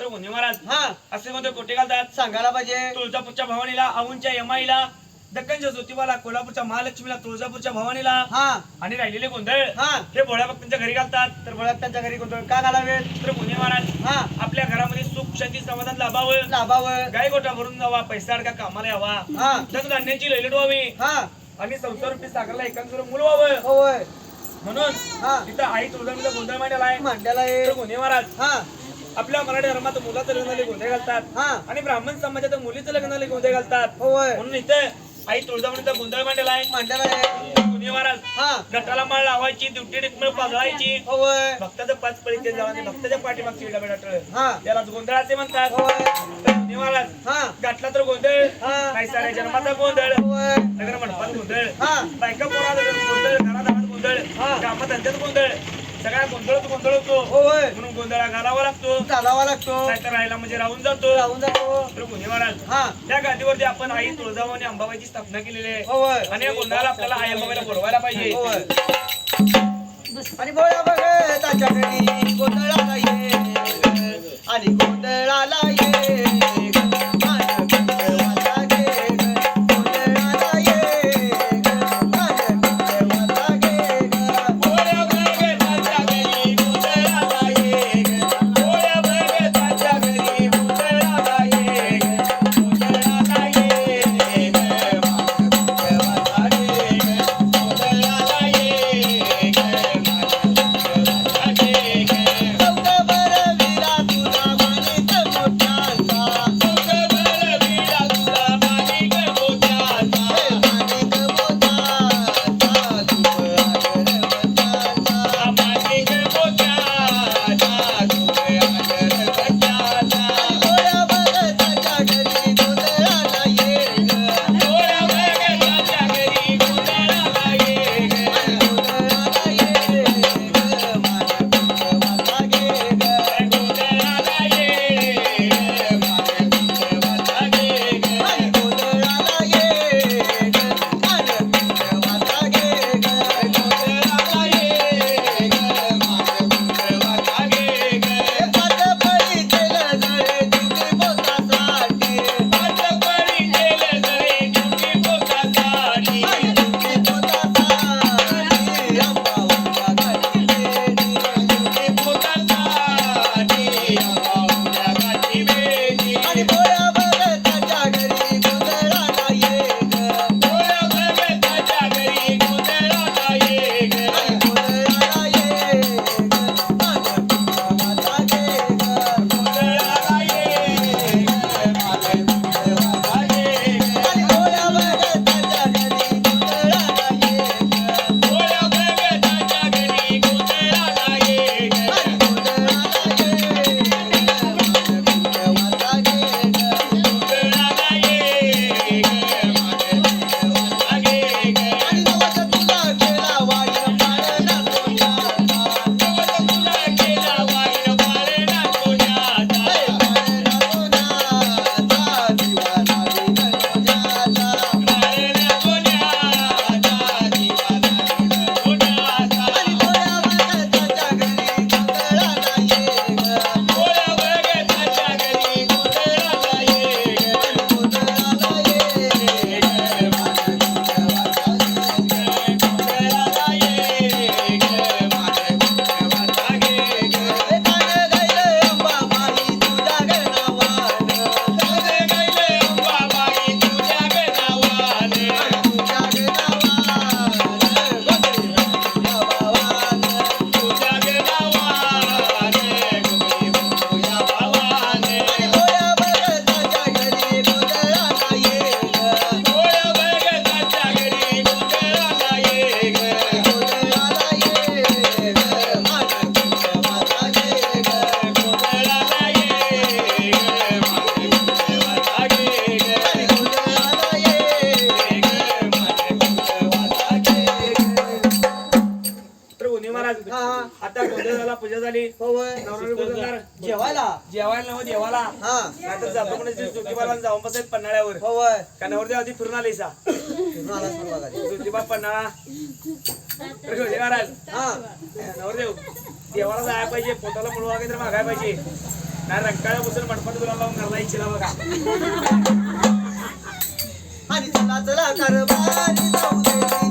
तर गुन्हे महाराज. हा. असे मध्ये कोटे घालतात. सांगायला पाहिजे. तुळजापूरच्या भवानीला औंधच्या यमाईला दक्कनच्या ज्योतिबाला कोल्हापूरच्या महालक्ष्मीला तुळजापूरच्या भवानीला हा. आणि राहिलेले गोंधळ हा. हे भोळ्या भक्तांच्या घरी घालतात. तर बळत त्यांच्या घरी गोंधळ का घालावे तर गुन्हे महाराज हा. आपल्या घरामध्ये सुख शांती समाधान लाभावं. लाभावं. गाय गोटा भरून जावा पैसा अडका कामाला यावा. हा. तसं धान्याची लैलट व्हावी हा. आणि संसार रुपये साखरला एकांतर मूल व्हावं होय. म्हणून हा. तिथं आई तुळजामीचा गोंधळ मांडलेला आहे मांडलेला तर आहे गुन्हे महाराज हा. आपल्या मराठी धर्मात मुलाचं लग्नाला गोंधळ घालतात. हा. आणि ब्राह्मण समाजात मुलीचं लग्नाला गोंधळ घालतात. होय. म्हणून इथं आई तुळजामणीचा गोंधळ मांडलेला आहे. गुन्हे महाराज हा. गटाला माळ लावायची पाजळायची होय. भक्ताचं पाच ते जावा आणि भक्ताच्या पाठीमागची डटळ हा. त्यालाच गोंधळ असे म्हणतात महाराज हा. गाठला तर गोंधळ. हा. नाही साऱ्या जन्माचा गोंधळ. नगर मंडपात गोंधळ. हा. बायका पोरात गोंधळ घरादारात गोंधळ. हा. कामात गोंधळ. सगळ्या गोंधळच गोंधळ होतो होय म्हणून गोंधळा घालावा लागतो. चालावा लागतो. नाहीतर राहायला म्हणजे राहून जातो. राहून जातो. तर गुन्हे महाराज हा. त्या गादीवरती आपण आई तुळजाभवानी अंबाबाईची स्थापना केलेली आहे. होय आणि या गोंधळाला आपल्याला आई अंबाबाईला बोलवायला पाहिजे. होय. आणि बोळा बघ त्याच्या घरी गोंधळाला ये आणि गोंधळाला गोंधळणार जेवायला? जेवायला नव्हतं देवाला. हा. नाहीतर जातो म्हणजे ज्योतिबाला जाऊन बसायत पन्हाळ्यावर. होय. का नवरदेव आधी फिरून आले सा मला बघा ज्योतिबा पन्हाळा तर महाराज. हा. नवरदेव देवाला जायला पाहिजे पोटाला मुळवा वगैरे मागायला पाहिजे. नाही रंकाळ्यापासून मटपट तुला लावून घरला इच्छिला बघा. आणि चला चला कारभारी जाऊ दे.